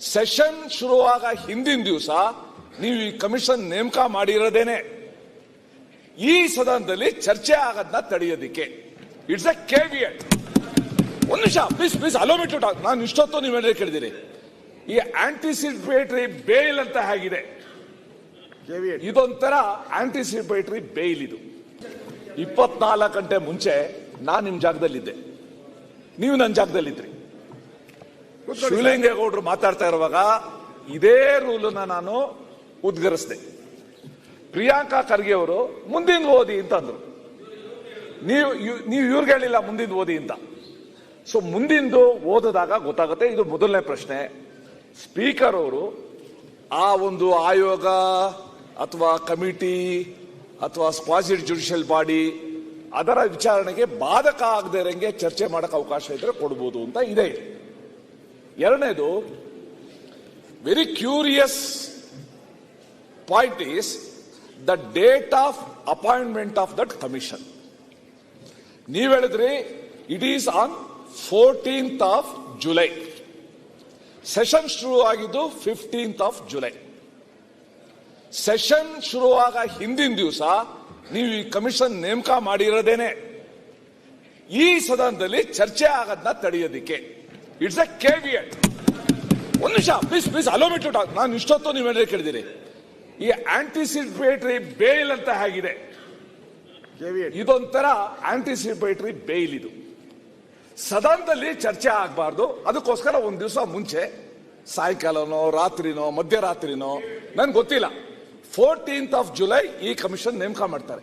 Session ಶುರುವಾಗ ಹಿಂದಿನ ದಿವಸ ನೀವು ಈ ಕಮಿಷನ್ ನೇಮಕ ಮಾಡಿರೋದೇನೆ. ಈ ಸದನದಲ್ಲಿ ಚರ್ಚೆ ಆಗದನ್ನ ತಡೆಯೋದಿಕ್ಕೆ. ಇಟ್ಸ್ ಎ ಕೇವಿಯಟ್ ಒಂದು ನಿಮಿಷ ಪ್ಲೀಸ್ ಪ್ಲೀಸ್ ಅಲೋ ಟಾಕ್ ನಾನು ಇಷ್ಟೊತ್ತು ನೀವೇನೇ ಕೇಳಿದಿರಿ ಈ ಆಂಟಿಸಿಪೇಟರಿ ಬೇಲ್ ಅಂತ ಹೇಗಿದೆ. ಇದೊಂಥರ ಆಂಟಿಸಿಪೇಟರಿ ಬೇಲ್ ಇದು. ಇಪ್ಪತ್ನಾಲ್ಕು ಗಂಟೆ ಮುಂಚೆ ನಾನು ನಿಮ್ಮ ಜಾಗದಲ್ಲಿದ್ದೆ. ನೀವು ನನ್ನ ಜಾಗದಲ್ಲಿದ್ರಿ. ಶಿವಲಿಂಗೇಗೌಡರು ಮಾತಾಡ್ತಾ ಇರುವಾಗ ಇದೇ ರೂಲನ್ನ ನಾನು ಉದ್ಗರಿಸಿದೆ. ಪ್ರಿಯಾಂಕಾ ಖರ್ಗೆ ಅವರು ಮುಂದಿನ ಓದಿ ಅಂತ ನೀವು ನೀವು ಇವ್ರಿಗೆ ಹೇಳಿಲ್ಲ ಮುಂದಿನ ಓದಿ ಅಂತ. ಸೊ ಮುಂದಿಂದು ಓದಿದಾಗ ಗೊತ್ತಾಗುತ್ತೆ, ಇದು ಮೊದಲನೇ ಪ್ರಶ್ನೆ. ಸ್ಪೀಕರ್ ಅವರು, ಆ ಒಂದು ಆಯೋಗ ಅಥವಾ ಕಮಿಟಿ ಅಥವಾ ಸ್ಪಾಸಿಡ್ ಜುಡಿಷಿಯಲ್ ಬಾಡಿ, ಅದರ ವಿಚಾರಣೆಗೆ ಬಾಧಕ ಆಗದೆ ಇರಂಗೆ ಚರ್ಚೆ ಮಾಡಕ್ಕೆ ಅವಕಾಶ ಇದ್ರೆ ಕೊಡ್ಬೋದು ಅಂತ ಇದೆ. ಎರಡನೇದು very curious point is the date of appointment of that commission ನೀವು ಹೇಳಿದ್ರಿ it is on fourteenth of July session ಶುರು ಆಗಿದ್ದು ಫಿಫ್ಟೀನ್ತ್ ಆಫ್ ಜುಲೈ ಸೆಷನ್ ಶುರುವಾಗ ಹಿಂದಿನ ದಿವಸ ನೀವು ಈ ಕಮಿಷನ್ ನೇಮಕ ಮಾಡಿರೋದೇನೆ. ಈ ಸದನದಲ್ಲಿ ಚರ್ಚೆ ಆಗೋದನ್ನ ತಡೆಯೋದಿಕ್ಕೆ. ಇಟ್ಸ್ ಎ ಕೆವಿಯಟ್ ಒಂದು ನಿಮಿಷ ಪ್ಲೀಸ್ ಪ್ಲೀಸ್ ಅಲೋ ಟಾಕ್ ನಾನು ಇಷ್ಟೊತ್ತು ನೀವೇನೇ ಕೇಳಿದಿರಿ ಈ ಆಂಟಿಸಿಪೇಟರಿ ಬೇಲ್ ಅಂತ ಹೇಗಿದೆ. ಇದೊಂಥರ ಆಂಟಿಸಿಪೇಟರಿ ಬೇಲ್ ಇದು. ಸದನದಲ್ಲಿ ಚರ್ಚೆ ಆಗಬಾರ್ದು. ಅದಕ್ಕೋಸ್ಕರ ಒಂದು ದಿವಸ ಮುಂಚೆ ಸಾಯಂಕಾಲನೋ ರಾತ್ರಿನೋ ಮಧ್ಯರಾತ್ರಿನೋ ನನ್ಗೆ ಗೊತ್ತಿಲ್ಲ. ಫೋರ್ಟೀನ್ತ್ ಆಫ್ ಜುಲೈ ಈ ಕಮಿಷನ್ ನೇಮಕ ಮಾಡ್ತಾರೆ.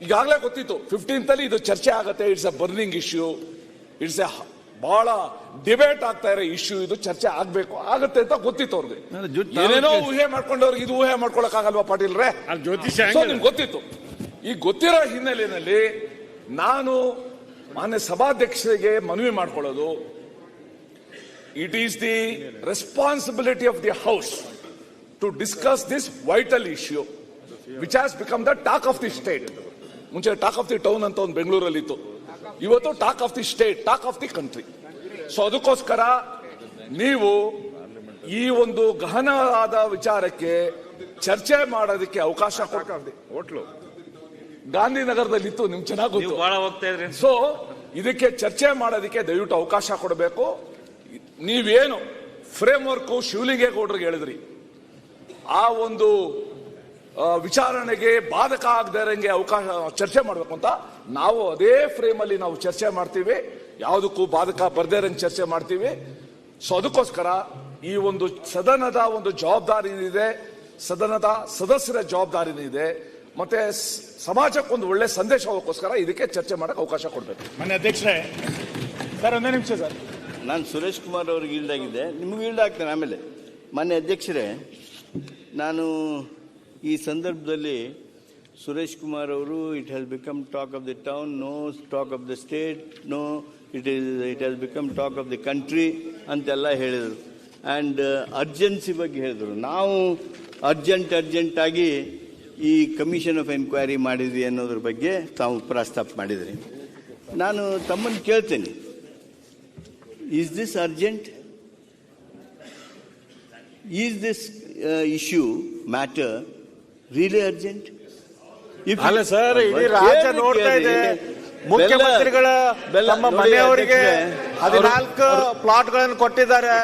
ಈಗಾಗಲೇ ಗೊತ್ತಿತ್ತು. ಫಿಫ್ಟೀನ್ತ್ ಅಲ್ಲಿ ಇದು ಚರ್ಚೆ ಆಗುತ್ತೆ. It's a burning issue it's a ಬಹಳ ಡಿಬೇಟ್ ಆಗ್ತಾ ಇರೋ ಇಶ್ಯೂ ಇದು ಚರ್ಚೆ ಆಗ್ಬೇಕು. ಆಗುತ್ತೆ ಅಂತ ಗೊತ್ತಿತ್ತು ಅವ್ರಿಗೆ. ಏನೇನೋ ಊಹೆ ಮಾಡ್ಕೊಂಡವ್ರಿಗೆ ಇದು ಊಹೆ ಮಾಡ್ಕೊಳಕ್ ಆಗಲ್ವಾ ಪಾಟೀಲ್ರೇ ಜ್ಯೋತಿಷ? ನಿಮ್ಗೆ ಗೊತ್ತಿತ್ತು. ಈ ಗೊತ್ತಿರೋ ಹಿನ್ನೆಲೆಯಲ್ಲಿ ನಾನು ಮಾನ್ಯ ಸಭಾಧ್ಯಕ್ಷರಿಗೆ ಮನವಿ ಮಾಡ್ಕೊಳ್ಳೋದು it is the responsibility of the house to discuss this vital issue which has become the talk of the state ಮುಂಚೆ ಟಾಕ್ ಆಫ್ ದಿ ಟೌನ್ ಅಂತ ಒಂದು ಬೆಂಗಳೂರಲ್ಲಿ ಇತ್ತು ಇವತ್ತು talk of the state talk of the country so ಅದಕ್ಕೋಸ್ಕರ ನೀವು ಈ ಒಂದು ಗಹನವಾದ ವಿಚಾರಕ್ಕೆ ಚರ್ಚೆ ಮಾಡೋದಕ್ಕೆ ಅವಕಾಶ ಕೊಡ್ತೀವಿ ಹೋಟ್ಲು. ಗಾಂಧಿನಗರದಲ್ಲಿ ಇತ್ತು ನಿಮ್ ಚೆನ್ನಾಗಿ ನೀವು ಗೊತ್ತು ಬಹಳ ಹೋಗ್ತಾ ಇದ್ರಿ. ಸೊ ಇದಕ್ಕೆ ಚರ್ಚೆ ಮಾಡೋದಕ್ಕೆ ದಯವಿಟ್ಟು ಅವಕಾಶ ಕೊಡಬೇಕು. ನೀವೇನು ಫ್ರೇಮ್ ವರ್ಕ್ ಶಿವಲಿಂಗೇಗೌಡರಿಗೆ ಹೇಳಿದ್ರಿ. ಆ ಒಂದು ವಿಚಾರಣೆಗೆ ಬಾಧಕ ಆಗದೆ ಇರಂಗೆ ಅವಕಾಶ ಚರ್ಚೆ ಮಾಡಬೇಕು ಅಂತ. ನಾವು ಅದೇ ಫ್ರೇಮ್ ಅಲ್ಲಿ ನಾವು ಚರ್ಚೆ ಮಾಡ್ತೀವಿ. ಯಾವುದಕ್ಕೂ ಬಾಧಕ ಬರದೇ ಇರಂಗೆ ಚರ್ಚೆ ಮಾಡ್ತೀವಿ. ಸೊ ಅದಕ್ಕೋಸ್ಕರ ಈ ಒಂದು ಸದನದ ಒಂದು ಜವಾಬ್ದಾರಿ ಇದೆ ಸದನದ ಸದಸ್ಯರ ಜವಾಬ್ದಾರಿ ಇದೆ ಮತ್ತೆ ಸ್- ಸಮಾಜಕ್ಕೆ ಒಂದು ಒಳ್ಳೆ ಸಂದೇಶ ಹೋಗೋಕ್ಕೋಸ್ಕರ ಇದಕ್ಕೆ ಚರ್ಚೆ ಮಾಡಕ್ಕೆ ಅವಕಾಶ ಕೊಡಬೇಕು. ಮನೆ ಅಧ್ಯಕ್ಷರೇ ಸರ್ ಒಂದೇ ನಿಮಿಷ ಸರ್. ನಾನು ಸುರೇಶ್ ಕುಮಾರ್ ಅವ್ರಿಗೆ ಈಲ್ಡ್ ಆಗಿದೆ ನಿಮ್ಗೆ ಈಲ್ಡ್ ಆಗ್ತೇನೆ ಆಮೇಲೆ. ಮನೆ ಅಧ್ಯಕ್ಷರೇ ನಾನು ಈ ಸಂದರ್ಭದಲ್ಲಿ ಸುರೇಶ್ ಕುಮಾರ್ ಅವರು it has become talk of the town no talk of the state no it is it has become talk of the country ಅಂತೆಲ್ಲ ಹೇಳಿದರು. ಆ್ಯಂಡ್ ಅರ್ಜೆನ್ಸಿ ಬಗ್ಗೆ ಹೇಳಿದರು. ನಾವು ಅರ್ಜೆಂಟ್ ಅರ್ಜೆಂಟಾಗಿ ಈ ಕಮಿಷನ್ ಆಫ್ ಎನ್ಕ್ವೈರಿ ಮಾಡಿದ್ವಿ ಅನ್ನೋದ್ರ ಬಗ್ಗೆ ತಾವು ಪ್ರಸ್ತಾಪ ಮಾಡಿದ್ರಿ. ನಾನು ತಮ್ಮನ್ನು ಕೇಳ್ತೇನೆ. Is this urgent is this issue matter really urgent? ಅಲ್ಲ ಸರ್ ಇಡೀ ರಾಜ್ಯ ನೋಡ್ತಾ ಇದೆ. ಮುಖ್ಯಮಂತ್ರಿಗಳ ನಮ್ಮ ಮನೆಯವರಿಗೆ ಹದಿನಾಲ್ಕು ಪ್ಲಾಟ್ ಪ್ಲಾಟ್ಗಳನ್ನು ಕೊಟ್ಟಿದ್ದಾರೆ.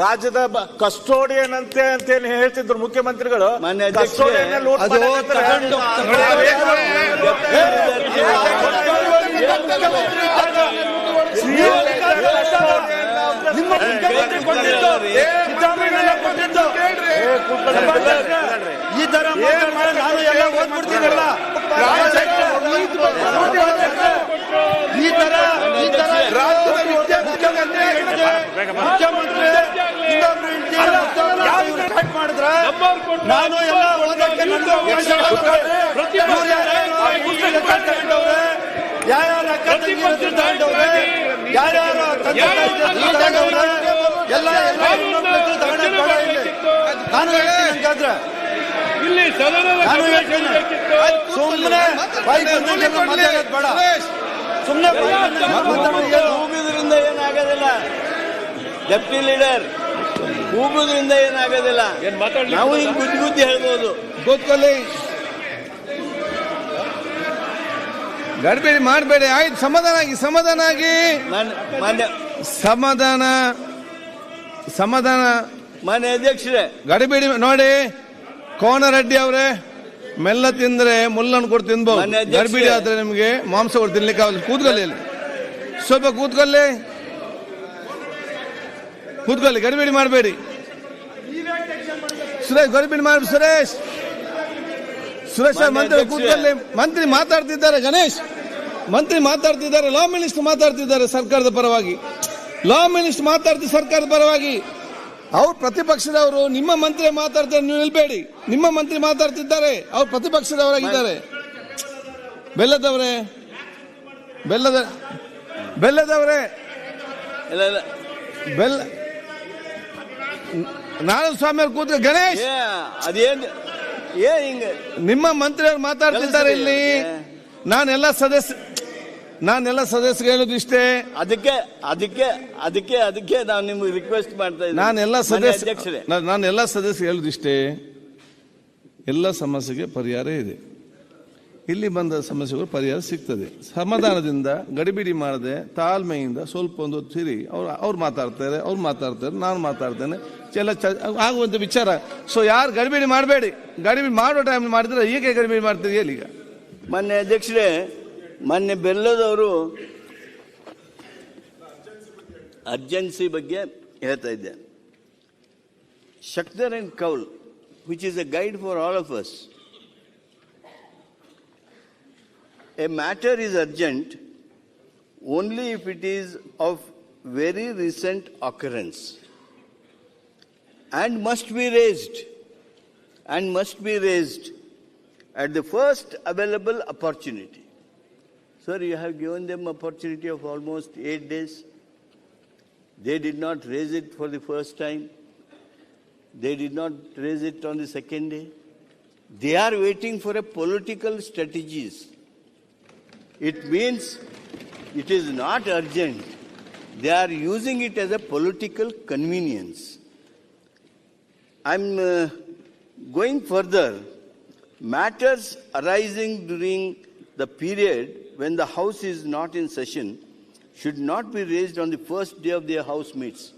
ರಾಜ್ಯದ ಕಸ್ಟೋಡಿಯನ್ ಅಂತೆ ಅಂತ ಏನು ಹೇಳ್ತಿದ್ರು ಮುಖ್ಯಮಂತ್ರಿಗಳು. ಮಾನ್ಯ ಕೊಟ್ಟಿದ್ದು. ಸಿದ್ದರಾಮಯ್ಯನವರೇ ಕೊಟ್ಟಿದ್ದು. ಈ ತರ ಮಾತಾಡಿದ್ರೆ ನಾನು ಎಲ್ಲ ಓದ್ಬಿಡ್ತೀನಲ್ಲ ಈ ತರ ಈ ತರ ಮುಖ್ಯಮಂತ್ರಿ ಮಾಡಿದ್ರೆ? ನಾನು ಎಲ್ಲ. ಇವ್ರು ಯಾರ್ಯಾರು ಯಾರ್ಯಾರು ಎಲ್ಲ ಎಲ್ಲ ಹೆಣ್ಮಕ್ಳು ತಗೊಂಡೇ ಬೇಡ ಇಲ್ಲಿ. ನಾನು ಹೇಳ್ತೀನಿ ಇಲ್ಲಿ ಸದನದ ನಾನು ಹೇಳ್ತೀನಿ. ಸುಮ್ಮನೆ ಮಾತಾಡೋದು ಬೇಡ. ಸುಮ್ಮನೆ ಏನು? ಏನಾಗೋದಿಲ್ಲ. ಡೆಪ್ಟಿ ಲೀಡರ್ ಕೂಗುದ್ರಿಂದ ಏನಾಗೋದಿಲ್ಲ. ನಾವು ಹಿಂಗ್ ಬುದ್ಧಿ ಬುದ್ಧಿ ಹೇಳ್ಬೋದು. ಗೊತ್ತಲ್ಲಿ. ಗಡಿಬಿಡಿ ಮಾಡಬೇಡಿ. ಆಯ್ತು ಸಮಾಧಾನ ಆಗಿ ಸಮಾಧಾನ ಆಗಿ. ಸಮಾಧಾನ. ಸಮಾಧಾನ. ಮನೆ ಅಧ್ಯಕ್ಷರೇ. ಗಡಿಬಿಡಿ ನೋಡಿ ಕೋನರೆಡ್ಡಿ ಅವರೇ ಮೆಲ್ಲ ತಿಂದ್ರೆ ಮುಲ್ಲನ್ನು ಕೊಟ್ಟು ತಿನ್ಬಹುದು ಮಾನ್ಯ ಗಡಿಬಿಡಿ ಆದ್ರೆ ನಿಮಗೆ ಮಾಂಸ ಕೊಟ್ಟು ತಿನ್ಲಿಕ್ಕೆ ಆಗಲ್ಲ ಕೂತ್ಕೊಳ್ಳಿ ಸ್ವಲ್ಪ ಕೂತ್ಕೊಳ್ಳಿ. ಕೂತ್ಕೊಳ್ಳಿ ಗಡಿಬಿಡಿ ಮಾಡಬೇಡಿ. ಸುರೇಶ್ ಗಡಿಬಿಡಿ ಮಾಡಿ ಸುರೇಶ್. ಸುರೇಶ್ ಮಂತ್ರಿ. ಕೂತ್ಕೊಳ್ಳಿ. ಮಂತ್ರಿ ಮಾತಾಡ್ತಿದ್ದಾರೆ ಗಣೇಶ್. ಮಂತ್ರಿ ಮಾತಾಡ್ತಿದ್ದಾರೆ ಲಾ ಮಿನಿಸ್ಟರ್ ಮಾತಾಡ್ತಿದ್ದಾರೆ ಸರ್ಕಾರದ ಪರವಾಗಿ. ಲಾ ಮಿನಿಸ್ಟರ್ ಮಾತಾಡ್ತೀವಿ ಸರ್ಕಾರದ ಪರವಾಗಿ. ಅವ್ರು ಪ್ರತಿಪಕ್ಷದವರು ನಿಮ್ಮ ಮಂತ್ರಿ ಮಾತಾಡ್ತಾರೆ ನೀವು ನಿಲ್ಬೇಡಿ. ನಿಮ್ಮ ಮಂತ್ರಿ ಮಾತಾಡ್ತಿದ್ದಾರೆ ಅವ್ರು ಪ್ರತಿಪಕ್ಷದವರಾಗಿದ್ದಾರೆ. ಬೆಲ್ಲದವರೇ ಬೆಲ್ಲದ ಬೆಲ್ಲದವರೇ. ಬೆಲ್ಲ ನಾನು ಸ್ವಾಮಿ ಅವ್ರು ಕೂತ್ರೆ ಗಣೇಶ್. ಅದೇನ್ ನಿಮ್ಮ ಮಂತ್ರಿಯವ್ರು ಮಾತಾಡ್ತಿದ್ದಾರೆ ಇಲ್ಲಿ. ನಾನೆಲ್ಲ ಸದಸ್ಯ ನಾನೆಲ್ಲ ಸದಸ್ಯರು ಹೇಳೋದು ಇಷ್ಟೇ. ಅದಕ್ಕೆ ಅದಕ್ಕೆ ಅದಕ್ಕೆ ಅದಕ್ಕೆ ನಾನು ನಿಮ್ಗೆ ರಿಕ್ವೆಸ್ಟ್ ಮಾಡ್ತಾ ಇದ್ದೀನಿ. ನಾನೆಲ್ಲ ಸದಸ್ಯ ಅಧ್ಯಕ್ಷರೇ. ನಾನೆಲ್ಲ ಸದಸ್ಯರು ಹೇಳೋದು ಇಷ್ಟೇ. ಎಲ್ಲ ಸಮಸ್ಯೆಗೆ ಪರಿಹಾರ ಇದೆ. ಇಲ್ಲಿ ಬಂದ ಸಮಸ್ಯೆಗಳು ಪರಿಹಾರ ಸಿಗ್ತದೆ. ಸಮಾಧಾನದಿಂದ ಗಡಿಬಿಡಿ ಮಾಡದೆ ತಾಳ್ಮೆಯಿಂದ ಸ್ವಲ್ಪ ಒಂದು ಸಿರಿ ಅವ್ರು ಅವ್ರು ಮಾತಾಡ್ತಾರೆ ಅವ್ರು ಮಾತಾಡ್ತಾರೆ ನಾನು ಮಾತಾಡ್ತೇನೆ. ಎಲ್ಲ ಚ ಆಗುವಂಥ ವಿಚಾರ. ಸೊ ಯಾರು ಗಡಿಬಿಡಿ ಮಾಡಬೇಡಿ. ಗಡಿಬಿಡಿ ಮಾಡೋ ಟೈಮ್ ಮಾಡಿದ್ರೆ ಈಗ ಗಡಿಬಿಡಿ ಮಾಡ್ತೀರಿ ಹೇಳಿ ಈಗ? ಮಾನ್ಯ ಅಧ್ಯಕ್ಷರೇ ಮೊನ್ನೆ ಬೆಲ್ಲದವರು ಅರ್ಜೆನ್ಸಿ ಬಗ್ಗೆ ಹೇಳ್ತಾ ಇದ್ದೆ Shakdher and Kaul which is a guide for all of us a matter is urgent only if it is of very recent occurrence and must be raised, and must be raised at the first available opportunity. Sir, you have given them opportunity of almost eight days. They did not raise it for the first time. They did not raise it on the second day. They are waiting for a political strategies. It means it is not urgent. They are using it as a political convenience. I'm uh, going further. Matters arising during the period when the House is not in session should not be raised on the first day of their House meets.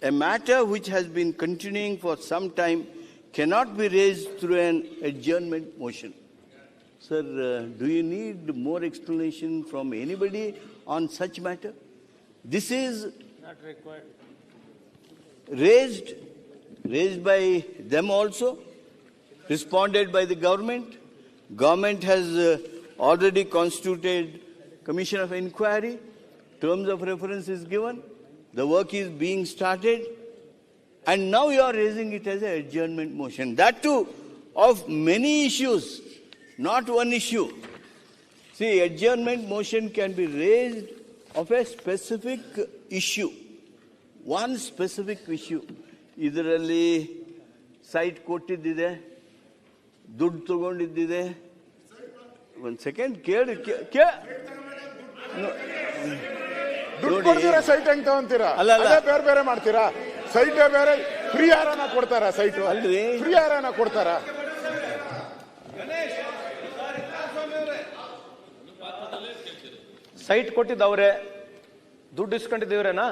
A matter which has been continuing for some time cannot be raised through an adjournment motion. Sir, uh, do you need more explanation from anybody on such matter? This is not required. raised, raised by them also, responded by the government. Government has uh, already constituted commission of inquiry. Terms of reference is given. The work is being started. And now you are raising it as an adjournment motion. That too of many issues, not one issue. See, adjournment motion can be raised of a specific issue. One specific issue ಇದರಲ್ಲಿ site ಕೊಟ್ಟಿದ್ದಿದೆ ದುಡ್ಡು ತಗೊಂಡಿದ್ದಿದೆ ಒಂದು second ಕೇಳಿ ಕೇ- ದುಡ್ಡು. ಕೊಡ್ತೀರಾ site ಹೆಂಗ್ ತಗೊಂತೀರಾ? ಅಲ್ಲ, ಅಲ್ಲ. ಅದೇ ಬೇರೆ ಬೇರೆ ಮಾಡ್ತೀರಾ? ಸೈಟ್ ಬೇರೆ ಫ್ರೀ ಆರಾನ ಕೊಡ್ತಾರ ಸೈಟ್ ಅಲ್ರಿ. ಫ್ರೀ ಆರಾನ ಕೊಡ್ತಾರ? ಸೈಟ್ ಕೊಟ್ಟಿದ್ದವ್ರೆ ದುಡ್ಡು ಇಸ್ಕೊಂಡಿದ್ದೀವ್ರೇನಾ?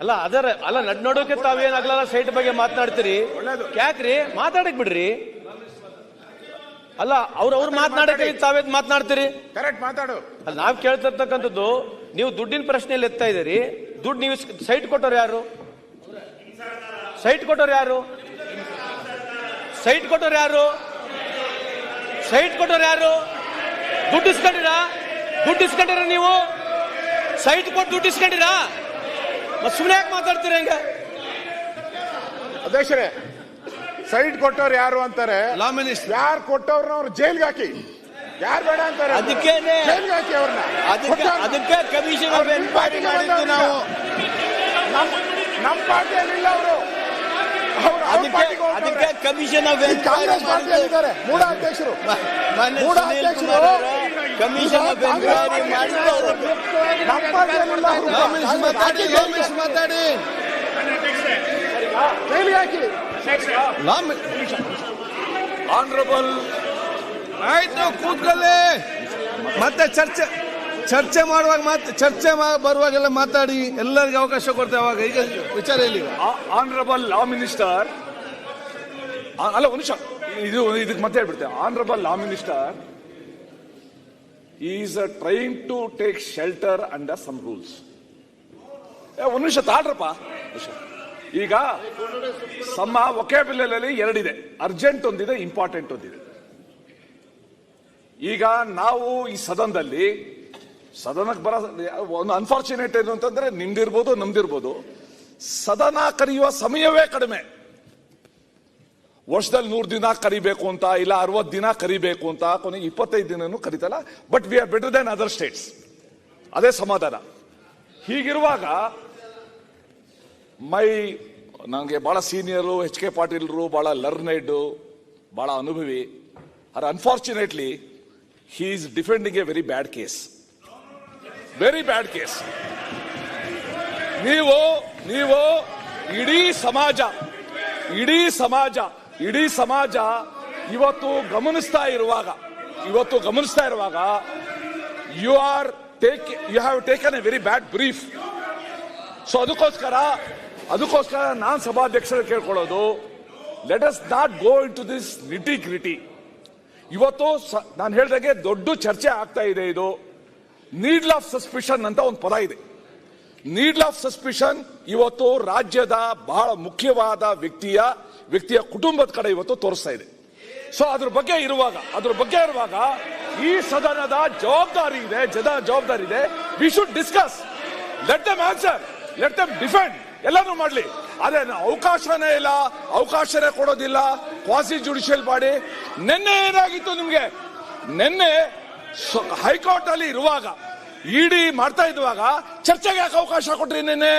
ಅಲ್ಲ ಅದರ ಅಲ್ಲ ನಡ್ ನೋಡೋಕೆ ತಾವೇನಾಗ್ಲಲ್ಲ ಸೈಟ್ ಬಗ್ಗೆ ಮಾತನಾಡ್ತೀರಿ? ಯಾಕ್ರಿ? ಮಾತಾಡಕ್ ಬಿಡ್ರಿ ಅಲ್ಲ ಅವ್ರ ಅವ್ರು ಮಾತನಾಡಕ್ಕೆ ತಾವೇ ಮಾತನಾಡ್ತೀರಿ? ಕರೆಕ್ಟ್ ಮಾತಾಡು. ಅಲ್ಲ ನಾವ್ ಕೇಳ್ತಿರ್ತಕ್ಕಂಥದ್ದು ನೀವು ದುಡ್ಡಿನ ಪ್ರಶ್ನೆಯಲ್ಲಿ ಎತ್ತಾ ಇದ್ದೀರಿ ದುಡ್ಡು ನೀವು ಸೈಟ್ ಕೊಟ್ಟವ್ರು ಯಾರು? ಸೈಟ್ ಕೊಟ್ಟವ್ರು ಯಾರು? ಸೈಟ್ ಕೊಟ್ಟವ್ರು ಯಾರು? ಸೈಟ್ ಕೊಟ್ಟವ್ರು ಯಾರು? ದುಡ್ಡು ಇಸ್ಕೊಂಡಿರಾ? ದುಡ್ಡು ಇಸ್ಕೊಂಡಿರ ನೀವು? ಸೈಟ್ ಕೊಟ್ಟು ದುಡ್ಡು ಇಸ್ಕೊಂಡಿರಾ? ಮತ್ ಸುಮ್ಮನೆ ಯಾಕೆ ಮಾತಾಡ್ತೀರ ಹಿಂಗ? ಅಧ್ಯಕ್ಷರೇ ಸೈಟ್ ಕೊಟ್ಟವ್ರು ಯಾರು ಅಂತಾರೆ? Law minister. ಯಾರು ಕೊಟ್ಟವ್ರನ್ನ ಅವ್ರು ಜೈಲ್ಗೆ ಹಾಕಿ? ಯಾರು ಬೇಡ ಅಂತಾರೆ? ಅದಕ್ಕೇನೆ ಜೈಲ್ಗೆ ಹಾಕಿ ಅವ್ರನ್ನ. ಅದಕ್ಕೆ ಅದಕ್ಕೆ ಕಮಿಷನ್ ಆಫ್ ಅವ್ರು ಎನ್ಕ್ವೈರಿ ಮಾಡಿದ್ದು ನಾವು. ನಮ್ಮ ನಮ್ಮ ಪಾರ್ಟಿಯಲ್ಲಿಲ್ಲ ಅವರು. ಅದಕ್ಕೆ ಅದಕ್ಕೆ ಕಮಿಷನ್ ಆಫ್ ಎನ್ಕ್ವೈರಿ ಕಾಂಗ್ರೆಸ್ ಪಾರ್ಟಿಯಲ್ಲಿದ್ದಾರೆ. ಮೂಡ ಅಧ್ಯಕ್ಷರು. ಮೂಡ ಅಧ್ಯಕ್ಷರು. ಅವರ ಕಮಿಷನ್ ಆಫ್ ಎನ್ಕ್ವೈರಿ ಅದಕ್ಕೆ ನಮ್ಮ ಪಾರ್ಟಿಯಲ್ಲಿಲ್ಲ ಅವರು. ಲಾ ಮಿನಿಸ್ಟರ್ ಮಾತಾಡಿ ಮಾತಾಡಿ. ಹಾಕಿ. ಆನರಬಲ್ ಆಯ್ತು ಕೂತ್ಕೊಳ್ಳಿ. ಮತ್ತೆ ಚರ್ಚೆ ಚರ್ಚೆ ಮಾಡುವಾಗ ಮತ್ತೆ ಚರ್ಚೆ ಬರುವಾಗೆಲ್ಲ ಮಾತಾಡಿ ಎಲ್ಲರಿಗೆ ಅವಕಾಶ ಕೊಡ್ತೇವೆ ಅವಾಗ. ಈಗ ವಿಚಾರ ಇಲ್ಲಿ ಆನರಬಲ್ ಲಾ ಮಿನಿಸ್ಟರ್ ಅಲ್ಲ ಒಂದು ನಿಮಿಷ. ಇದು ಇದಕ್ಕೆ ಮತ್ತೆ ಹೇಳ್ಬಿಡ್ತೇವೆ honourable law minister is train to take shelter under some rules ಒಂದು ನಿಮಿಷ ನಿಮಿಷ. ಈಗ ಸಮ ಒಕ್ಯಾಬುಲಲ್ಲಿ ಎರಡಿದೆ. ಅರ್ಜೆಂಟ್ ಒಂದಿದೆ ಇಂಪಾರ್ಟೆಂಟ್ ಒಂದಿದೆ. ಈಗ ನಾವು ಈ ಸದನದಲ್ಲಿ, ಸದನಕ್ಕೆ ಬರ, ಒಂದು ಅನ್ಫಾರ್ಚುನೇಟ್ ಏನು ಅಂತಂದ್ರೆ ನಿಮ್ದಿರ್ಬೋದು, ನಮ್ದಿರ್ಬೋದು. ಸದನ ಕರೆಯುವ ಸಮಯವೇ ಕಡಿಮೆ. ವರ್ಷದಲ್ಲಿ ನೂರು ದಿನ ಕರಿಬೇಕು ಅಂತ, ಇಲ್ಲ ಅರವತ್ತು ದಿನ ಕರಿಬೇಕು ಅಂತ ಕೊನೆಗೆ ಇಪ್ಪತ್ತೈದು ದಿನನೂ ಕರಿತಲ್ಲ. But we are better then other states ಅದೇ ಸಮಾಧಾನ. ಹೀಗಿರುವಾಗ ಮೈ ನನಗೆ ಭಾಳ ಸೀನಿಯರು ಎಚ್ ಕೆ ಪಾಟೀಲ್ರು, ಭಾಳ ಲರ್ನೆಡ್ ಭಾಳ ಅನುಭವಿ. Are unfortunately he is defending a very bad case very bad case ನೀವು ನೀವು, ಇಡೀ ಸಮಾಜ ಇಡೀ ಸಮಾಜ ಇಡೀ ಸಮಾಜ ಇವತ್ತು ಗಮನಿಸ್ತಾ ಇರುವಾಗ, ಇವತ್ತು ಗಮನಿಸ್ತಾ ಇರುವಾಗ you are take you have taken a very bad brief so ಅದಕ್ಕೋಸ್ಕರ ಅದಕ್ಕೋಸ್ಕರ ನಾನು ಸಭಾಧ್ಯಕ್ಷರು ಕೇಳ್ಕೊಳ್ಳೋದು let us not go in to this nitty gritty ಇವತ್ತು ನಾನು ಹೇಳಿದಾಗೆ ದೊಡ್ಡ ಚರ್ಚೆ ಆಗ್ತಾ ಇದೆ ಇದು. ನೀಡ್ಲ್ ಆಫ್ ಸಸ್ಪಿಷನ್ ಅಂತ ಒಂದು ಪದ ಇದೆ. ನೀಡ್ಲ್ ಆಫ್ ಸಸ್ಪಿಷನ್ ಇವತ್ತು ರಾಜ್ಯದ ಬಹಳ ಮುಖ್ಯವಾದ ವ್ಯಕ್ತಿಯ ವ್ಯಕ್ತಿಯ ಕುಟುಂಬದ ಕಡೆ ಇವತ್ತು ತೋರಿಸ್ತಾ ಇದೆ. ಸೊ ಅದ್ರ ಬಗ್ಗೆ ಇರುವಾಗ, ಅದ್ರ ಬಗ್ಗೆ ಇರುವಾಗ ಈ ಸದನದ ಜವಾಬ್ದಾರಿ ಇದೆ, ಜನ ಜವಾಬ್ದಾರಿ ಇದೆ. We should discuss let them answer let them defend ಎಲ್ಲಾನು ಮಾಡ್ಲಿ. ಅದೇ ಅವಕಾಶನೇ ಇಲ್ಲ, ಅವಕಾಶನೇ ಕೊಡೋದಿಲ್ಲ. ಕ್ವಾಸಿ ಜುಡಿಷಿಯಲ್ ಬಾಡಿ ನಿನ್ನೆ ಏನಾಗಿತ್ತು ನಿಮ್ಗೆ? ನಿನ್ನೆ ಹೈಕೋರ್ಟ್ ಅಲ್ಲಿ ಇರುವಾಗ, ಇಡಿ ಮಾಡ್ತಾ ಇದ್ದಾಗ ಚರ್ಚೆಗೆ ಯಾಕೆ ಅವಕಾಶ ಕೊಟ್ರಿ ನಿನ್ನೆ?